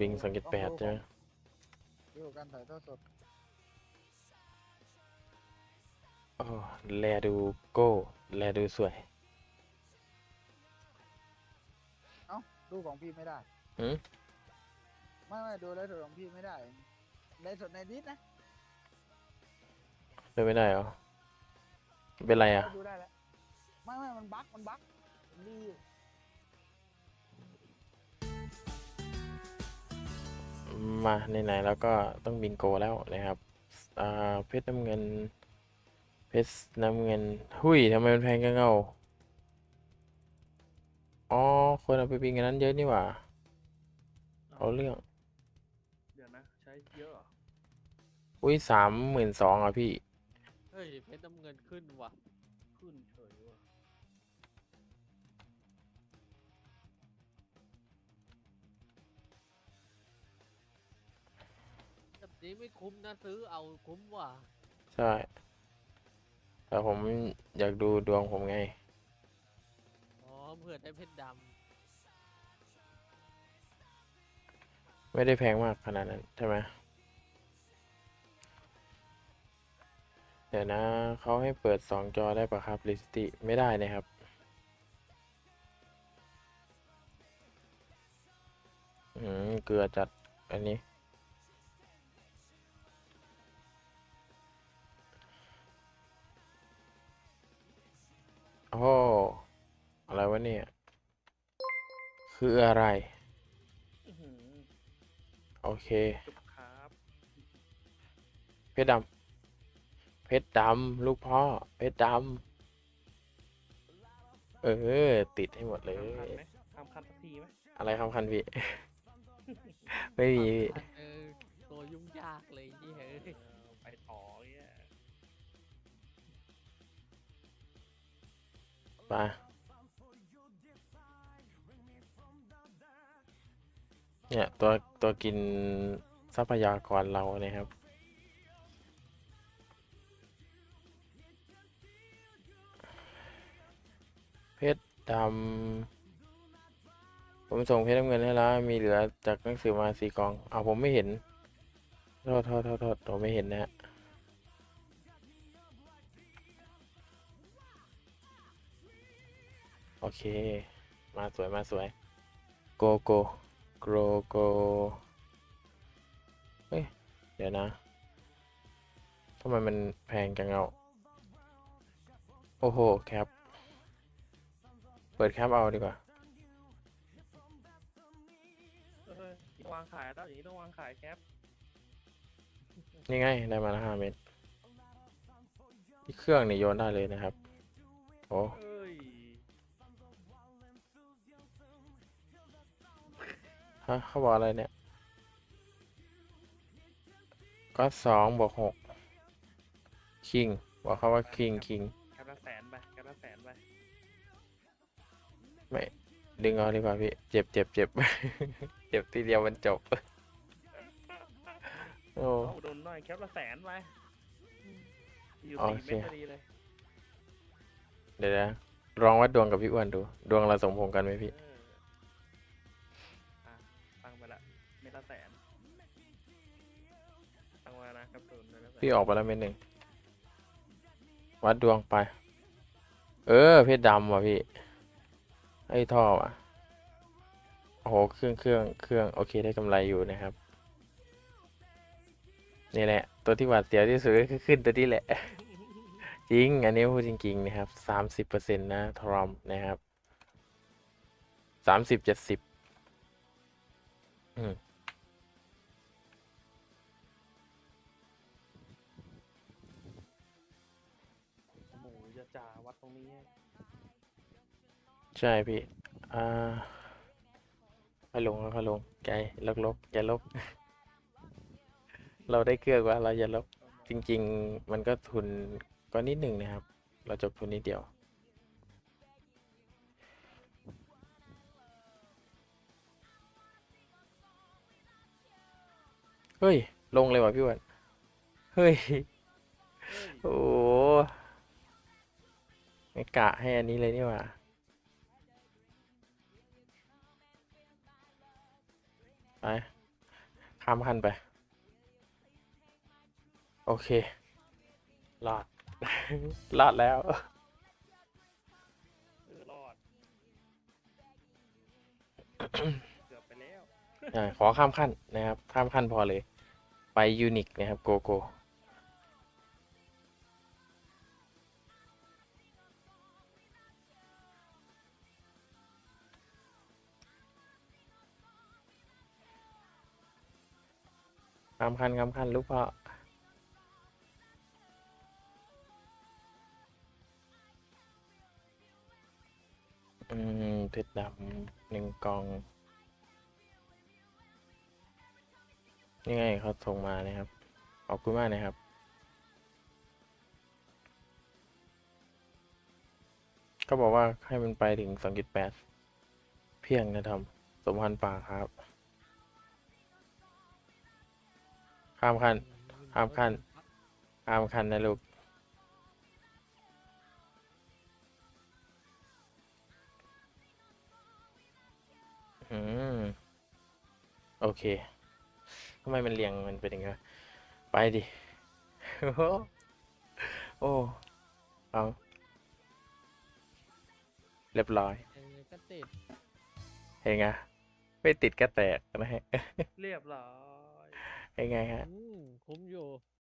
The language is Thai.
วิงสองเจ็ดแปดใช่ไหมอยู่การถ่ายทอดสดโอ้แลดูโก้ แลดูสวยดูของพี่ไม่ได้หืม ไม่ไม่ดูไลฟ์สดของพี่ไม่ได้ไลฟ์สดในดิสนะเลยไม่ได้เหรอ เป็นไรอะ ดูได้แล้วไม่ไม่มันบั๊กมันบั๊กมันดีอยู่ มาไหนๆแล้วก็ต้องบิงโกแล้วนะครับอ่าเพชรน้ำเงิน เพชรน้ำเงิน หุยทำไมมันแพงจังเอาอ๋อคนเอาไปบิงกันนั้นเยอะนี่หว่า เอาเรื่อง เดี๋ยวนะ ใช้เยอะเหรออุ้ยสามหมื่นสองอะพี่ เฮ้ยเพชรน้ำเงินขึ้นว่ะ ขึ้นเฉย นี้ไม่คุ้มนะซื้อเอาคุ้มว่ะใช่ แต่ผมอยากดูดวงผมไง อ๋อเผื่อได้เพชรดไม่ได้แพงมากขนาดนั้นใช่ไหมเดี๋ยวนะเขาให้เปิดสองจอได้ปะครับลิสติไม่ได้นะครับ อืม เกลือจัดอันนี้ะไรวะเนี่ย คืออะไรอื้อหือโอเคจุบครับเพชรดำเพชรดำลูกพ่อ เพชรดำเออ ติดให้หมดเลยทำคันไหมทำคันสักทีไหมอะไรคำคันพี่ ไม่มีพี่ำเออตัวยุ่งยากเลยที่เฮ้ยเออไปต่อเนี่ยมา เนี่ยตัวตัวกินทรัพยากรเราเนี่ยครับ เพชรดำผมส่งเพชรน้ำเงินให้แล้ว มีเหลือจากหนังสือมาสี่กองเอาผมไม่เห็นโทษโทษโทษโทษผมไม่เห็นนะฮะโอเค มาสวยมาสวย โกโก้ โกโกเฮ้ย เดี๋ยวนะทำไมมันแพงจังเอาโอ้โหแคปเปิดแคปเอาดีกว่า เออวางขายแล้วอย่างนี้ต้องวางขายแคปนี่ไง ได้มาแล้วห้าเม็ดที่เครื่องนี่โยนได้เลยนะครับ โอ้ เอ้ ฮะเขาบอกอะไรเนี่ยก็สองบวกหกคิงบอกเขาว่าคิงคิงแคปละแสนไปแคปละแสนไปไม่ ดึงเอาดีกว่าพี่ เจ็บเจ็บเจ็บ เจ็บทีเดียวมันจบ โอ้เอาโดนหน่อยแคปละแสนไปอยู่โอสี่เคเม็ดพอดีเลย เดี๋ยวนะลองวัดดวงกับพี่อ้วนดู ดวงเราสมพงษ์กันไหมพี่เออ พี่ออกไปแล้วเม็ดหนึ่งวัดดวงไป เออเพชรดำว่ะพี่ ไอ้ท่อว่ะโอ้โหเครื่องเครื่องเครื่องโอเคได้กำไรอยู่นะครับ นี่แหละ ตัวที่หวาดเสียวที่สุดก็คือขึ้นตัวนี้แหละ จริง อันนี้พูดจริง ๆ นะครับสามสิบเปอร์เซ็นต์นะทรอมนะครับสามสิบเจ็ดสิบอืม วัดตรงนี้ ใช่พี่ อ่าค่อยลงค่อยลงใจลกลกอย่าลบ เราได้เกลือกว่า เราอย่าลบ จริง ๆ มันก็ทุนก็นิดหนึ่งนะครับ เราจบทุนนิดเดียวเฮ้ย ลงเลยว่ะพี่อ้วัน เฮ้ย โอ้โห ไม่กะให้อันนี้เลยนี่หว่าไปข้ามขั้นไป โอเครอดรอดแล้วเออรอดเกือบไปแล้วอ่าขอข้ามขั้นนะครับ ข้ามขั้นพอเลย ไปยูนิคนะครับ โกโก้ ข้ามขั้นข้ามขั้นลูกพ่ออืมเพชรดำหนึ่งกองนี่ไงเขาส่งมานะครับ ขอบคุณมากนะครับก็บอกว่าให้มันไปถึงสองจุดแปดเพียงนะทอมสมพันธ์ป่าครับ ข้ามขั้นข้ามขั้นข้ามขั้นนะลูกอืมโอเคทำไมมันเรียงมันเป็นอย่างนี้วะไปดิ โอ้โหโอ้เอาเรียบร้อยเออก็ติด เห็นไงไม่ติดก็แตกนะฮะ เรียบร้อย เห็นไงฮะ อืมคุ้มอยู่